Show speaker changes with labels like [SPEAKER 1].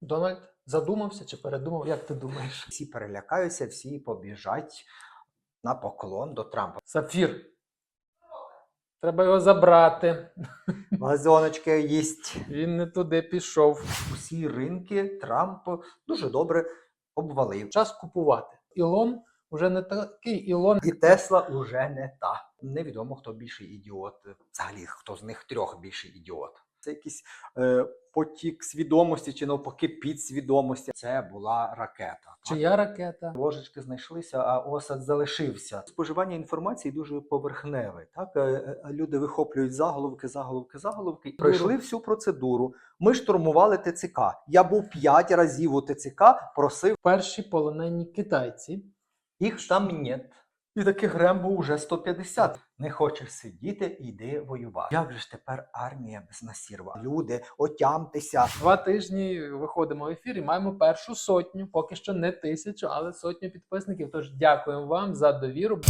[SPEAKER 1] Дональд задумався чи передумав, як ти думаєш?
[SPEAKER 2] Всі перелякаються, всі побіжать на поклон до Трампа.
[SPEAKER 1] Сапфір. Треба його забрати.
[SPEAKER 2] Вазоночки їсть.
[SPEAKER 1] Він не туди пішов.
[SPEAKER 2] Усі ринки Трамп дуже добре обвалив.
[SPEAKER 1] Час купувати. Ілон уже не такий Ілон.
[SPEAKER 2] І Тесла уже не та. Невідомо, хто більший ідіот. Взагалі, хто з них трьох більший ідіот. Це якийсь е, потік свідомості чи навпаки підсвідомості. Це була ракета.
[SPEAKER 1] Чия ракета?
[SPEAKER 2] Ложечки знайшлися, а осад залишився. Споживання інформації дуже поверхневе. Так Е, е, люди вихоплюють заголовки, заголовки, заголовки. Пройшли всю процедуру. Ми штурмували ТЦК. Я був п'ять разів у ТЦК, просив
[SPEAKER 1] Перші полонені китайці.
[SPEAKER 2] їх там нет. І таких Рембо уже 150. Не хочеш сидіти, йди воювати. Як же ж тепер армія без насірва? Люди, отямтеся.
[SPEAKER 1] Два тижні виходимо в ефір і маємо першу сотню. Поки що не тисячу, але сотню підписників. Тож дякуємо вам за довіру.